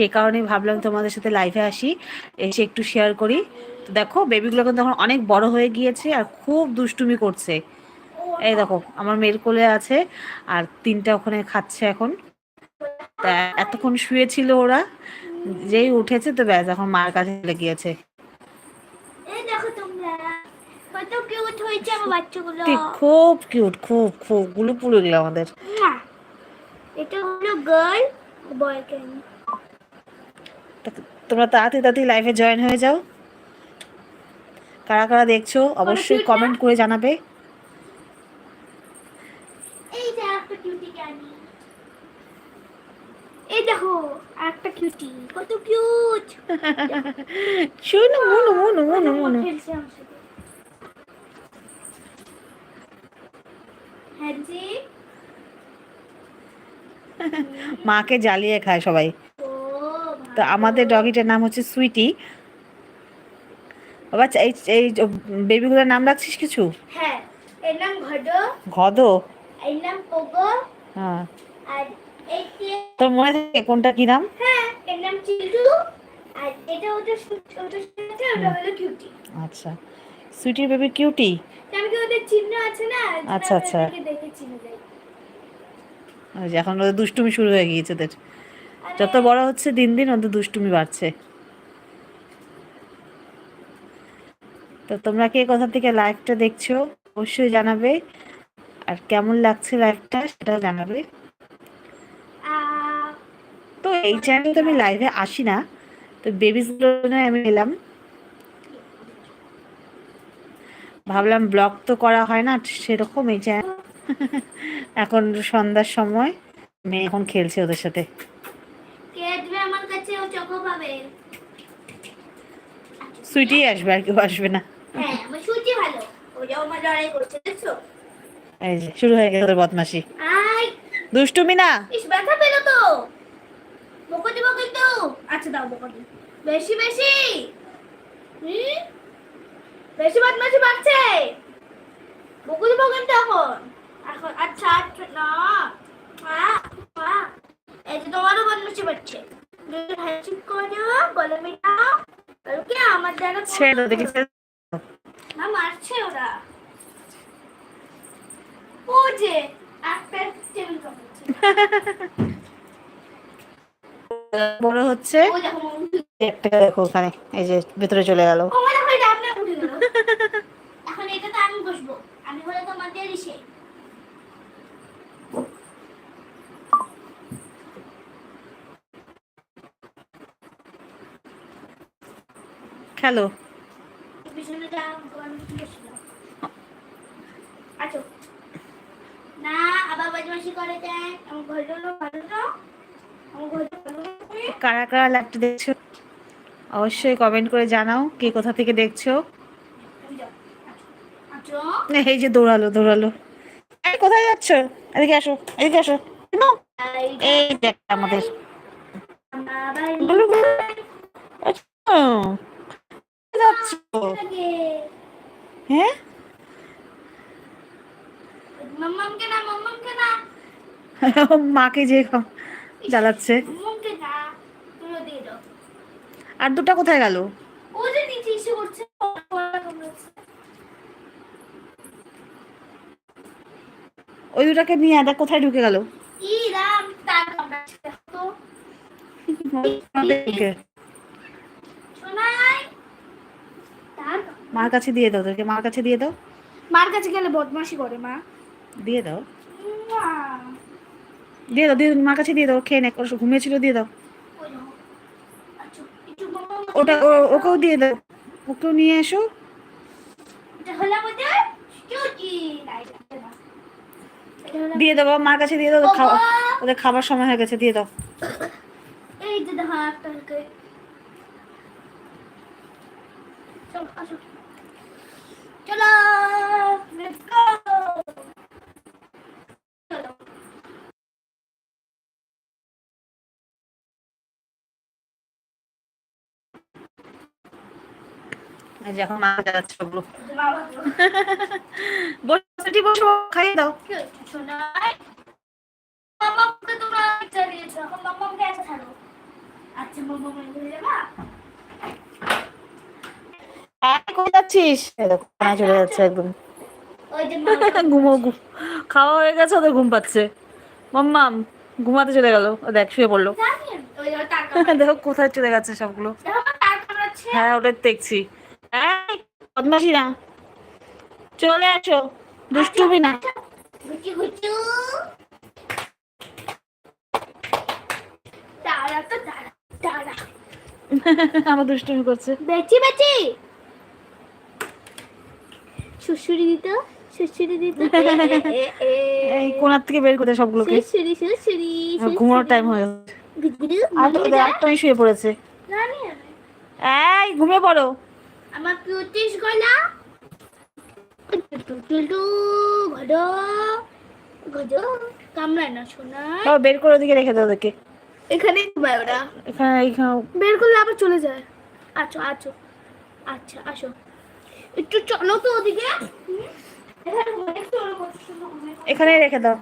সে কারণেই ভাবলাম তোমাদের সাথে লাইভে আসি এসে একটু শেয়ার করি। তো দেখো বেবিগুলো কিন্তু এখন অনেক বড় হয়ে গিয়েছে আর খুব দুষ্টুমি করছে। এই দেখো আমার মেয়ের কোলে আছে আর তিনটা ওখানে খাচ্ছে এখন। তা এতক্ষণ শুয়েছিল ওরা যেই উঠেছে তো ব্যাস এখন মার কাছে চলে গিয়েছে। খুব কিউট খুব খুবগুলো পুরো গেল আমাদের। এটা হলো গার্ল বয় তোমরা তাড়াতাড়ি তাড়াতাড়ি লাইভে জয়েন হয়ে যাও। কারা কারা দেখছ অবশ্যই কমেন্ট করে জানাবে। এই যে একটা কিউটি ক্যানি এই দেখো একটা কিউটি কত কিউট শুনো মনো মনো মনো মনো। হ্যাঁ মাকে জ্বালিয়ে খায় সবাই। তো আমাদের ডগিটার নাম হচ্ছে সুইটি। বাবা এই এই বেবিগুলোর নাম রাখছিস কিছু? হ্যাঁ এর নাম ঘড। ঘদ এর নাম পোগো। হ্যাঁ। আর এই তোর মনে থাকে কোনটা কি নাম? হ্যাঁ এর নাম চিল্টু। আর এটা ওটা ওটা সাথে ওটা হলো কিউটি। আচ্ছা। সুইটির বেবি কিউটি? কারণ কি ওদের চিহ্ন আছে না আচ্ছা, আচ্ছা। দেখে চিনে যাই। ওই যে এখন ওদের দুষ্টুমি শুরু হয়ে গিয়েছে ওদের। যত বড় হচ্ছে দিন দিন ওদের দুষ্টুমি বাড়ছে। তো তোমরা কে কোথা থেকে লাইভটা দেখছ, অবশ্যই জানাবে। আর কেমন লাগছে লাইভটা সেটাও জানাবে। তো এই চ্যানেলে তো আমি লাইভে আসি না, তো বেবিসগুলো আমি এলাম। ভাবলাম ব্লগ তো করা হয় না, সেরকম এই চ্যানেল এখন সন্ধ্যার সময়, মেয়ে এখন খেলছে ওদের সাথে কে আসবে আমার কাছে ও চকো পাবে সুইটি আসবে আর কেউ আসবে না। হ্যাঁ এই যে শুরু হয়ে গেল বদমাসি দুষ্টুমি না। ব্যথা পেল তো। বকো দিব কিন্তু আচ্ছা দাও বকো বেশি বেশি। বেশি বদমাশি বাড়ছে। বকো দিব কিন্তু এখন। এখন আচ্ছা আচ্ছা না। এই যে তোমারও বদমাশি বাড়ছে। করে গলে মেটাও। তাহলে কি আমার দ্বারা ছেড়ে দেখি না মারছে ওরা। ও যে একটা টেবিল বড় হচ্ছে। একটা দেখো ওখানে এই যে ভেতরে চলে গেল। এখন এটা তো আমি বসবো। আমি হলে তোমাদের ইসে খেলো। না আবার বদমাশি করে আমার ভালো না কারা কারা লাইভটা দেখছ? অবশ্যই কমেন্ট করে জানাও কে কোথা থেকে দেখছ। আচ্ছা। এই যে দৌড়ালো দৌড়ালো। এই কোথায় যাচ্ছ? এদিকে আসো এদিকে আসো। এই একটা আমাদের গুলু গুলু। আচ্ছা, কোথায় যাচ্ছ হ্যাঁ? মাকে যে জ্বালাচ্ছে। আর দুটা কোথায় গেল। ওই দুটাকে নিয়ে আদা কোথায় ঢুকে গেল ই রাম তার কামড়াচ্ছে দেখো তো শোনাই তার কামড়াচ্ছে। মার কাছে দিয়ে দাও তোকে মার কাছে দিয়ে দাও। মার কাছে গেলে বদমাশি করে মা। দিয়ে দাও। দিয়ে দাও দিয়ে মার কাছে দিয়ে দাও খেয়ে নে ওর ঘুমিয়েছিল দিয়ে দাও। আচ্ছা, ওটা ওকেও দিয়ে দাও। ওকেও নিয়ে এসো। দিয়ে দাও মার কাছে দিয়ে দাও ওদের খাওয়া ওদের খাবার সময় হয়ে গেছে দিয়ে দাও। এই যে দেখো একটা চলো লেটস গো এখন মা যাচ্ছে ওগুলো বাবা বসো খাইয়ে দাও। তোমরা চালিয়েছো এখন ছাড়ো। আচ্ছা মামা যাবা কোথায় যাচ্ছিস? এই দেখো, কোনায় চলে যাচ্ছে একদম। ওই যে মামা ঘুমো ঘুম। খাওয়া হয়ে গেছে ওদের ঘুম পাচ্ছে। মাম্মাম ঘুমাতে চলে গেল। ও দেখ শুয়ে পড়ল। জানি ওই যে তার কামড় দেখো কোথায় চলে গেছে সবগুলো হ্যাঁ ওটাই দেখছি। এই, না। চলে আসো দুষ্টুমি না। আমার দুষ্টুমি করছে। বেচি বেচি। শ্বশুরি দিত শ্বশুরি দিত। এই কোনার থেকে বের করতে সবগুলোকে। শ্বশুরি শ্বশুরি ঘুমানোর টাইম হয়ে গেছে শুয়ে পড়েছে। এই ঘুমিয়ে পড়ো। আমার কিউটিস গলা? কামড়ায় না তাও বের করে ওদিকে রেখে দাও ওদেরকে। এখানে ঘুমায় ওরা। এখানে এখানে। বের করলে আবার চলে যায়। আচ্ছা আচ্ছা আচ্ছা আসো। একটু চলো তো ওদিকে এখানে অনেক চলো করছ না, অনেক। এখানেই রেখে দাও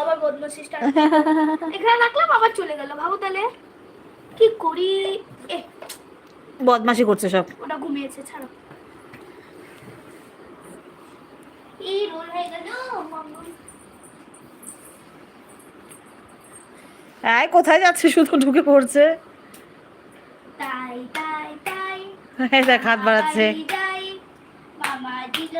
আবার বদমাসি start এখানে রাখলাম আবার চলে গেল। ভাবো তাহলে কি করি? বদমাশি করছে সব। ওটা ঘুমিয়েছে ছাড়ো। এই রোল হয়ে গেল এই কোথায় যাচ্ছে? শুধু ঢুকে পড়ছে। তাই তাই তাই। দেখ হাত বাড়াচ্ছে। মামা দিল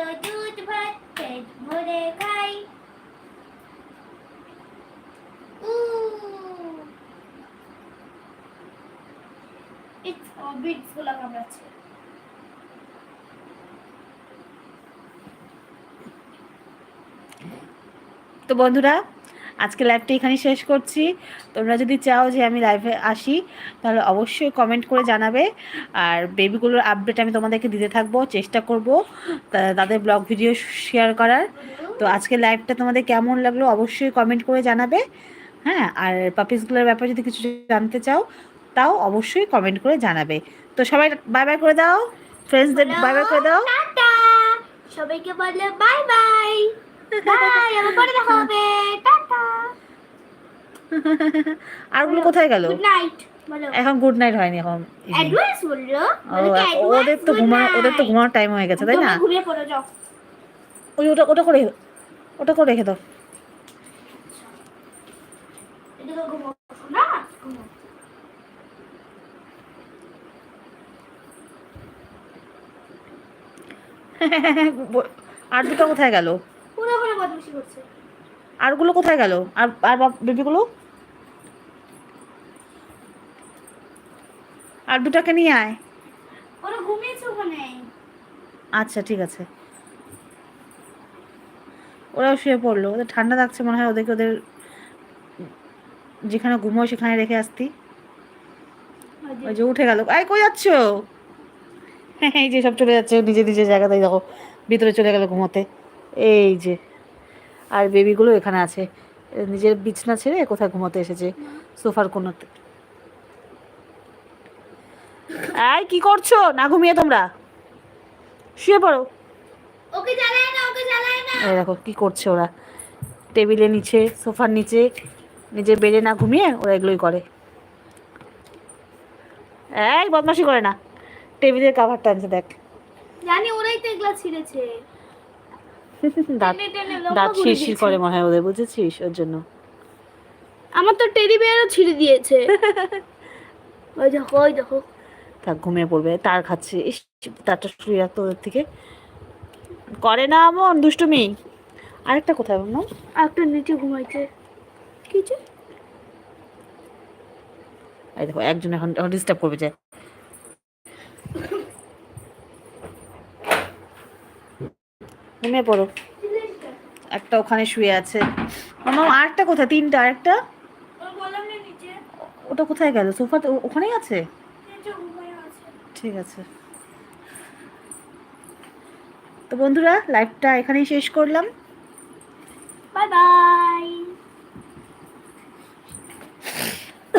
কামড়াচ্ছে তো বন্ধুরা, আজকে লাইভটা এখানেই শেষ করছি। তোমরা যদি চাও যে আমি লাইভে আসি, তাহলে অবশ্যই কমেন্ট করে জানাবে। আর বেবিগুলোর আপডেট আমি তোমাদেরকে দিতে থাকব, চেষ্টা করব তাদের ব্লগ ভিডিও শেয়ার করার। তো আজকে লাইভটা তোমাদের কেমন লাগল অবশ্যই কমেন্ট করে জানাবে। হ্যাঁ আর পাপিসগুলোর ব্যাপারে যদি কিছু জানতে চাও তাও অবশ্যই কমেন্ট করে জানাবে। তো সবাই বাই বাই করে দাও। ফ্রেন্ডসদের বাই বাই করে দাও। সবাইকে বলে বাই বাই বাই আবার পরে দেখা হবে। টাটা। আরগুলো কোথায় গেল? গুড নাইট বলো। এখন গুড নাইট হয়নি এখন অ্যাডভান্স বলল। ওদের তো ঘুমানো ওদের তো ঘুমানোর টাইম হয়ে গেছে তাই না? ঘুমিয়ে পড়ো যাও। ওই ওটা ওটা করে ওটা করে রেখে দাও। না আর দুটো কোথায় গেল? আরগুলো কোথায় গেল? আর আর বেবিগুলো আর দুটাকে নিয়ে আয়। আচ্ছা ঠিক আছে। ওরাও শুয়ে পড়ল। ওদের ঠান্ডা লাগছে মনে হয় ওদেরকে ওদের যেখানে ঘুমো সেখানে রেখে আসতি। ওই যে উঠে গেল। আয় কই যাচ্ছ? এই যে সব চলে যাচ্ছে নিজে নিজের জায়গাতে দেখো ভিতরে চলে গেল ঘুমোতে। এই যে আর বেবিগুলো এখানে আছে। নিজের বিছনা ছেড়ে কোথায় ঘুমোতে এসেছে? সোফার কোনোতে এই কি করছ? না ঘুমিয়ে তোমরা? শুয়ে পড়ো। ওকে জ্বালায় না ওকে জ্বালায় না। এই দেখো কি করছে ওরা? টেবিলের নিচে সোফার নিচে নিজের বেডে না ঘুমিয়ে ওরা এগুলোই করে। এই বদমাশি করে না। টেবিলের কাভার টানছে দেখ। জানি ওরাই তো এগুলা ছিঁড়েছে। দাঁত দাঁত শিরশির করে মনে হয় ওদের বুঝেছিস? ওর জন্য। আমার তো টেডি বিয়ারও ছিঁড়ে দিয়েছে। ওই দেখো ওই দেখো। থাক ঘুমিয়ে পড়বে তার খাচ্ছে। ইস তারটা শুয়ে রাখতো ওদের থেকে। করে না এমন দুষ্টুমি। আরেকটা কোথায় বলুন একটা নিচে ঘুমাইছে। কিছু এই দেখো, একজন এখন এখন ডিস্টার্ব করবে যে ঘুমিয়ে পড়ো। একটা ওখানে শুয়ে আছে। মামা, আরেকটা কোথায়? তিনটা, আরেকটা? ওটা কোথায় গেল? সোফা তো ওখানেই আছে? ঠিক আছে। তো বন্ধুরা লাইভটা এখানেই শেষ করলাম। Bye bye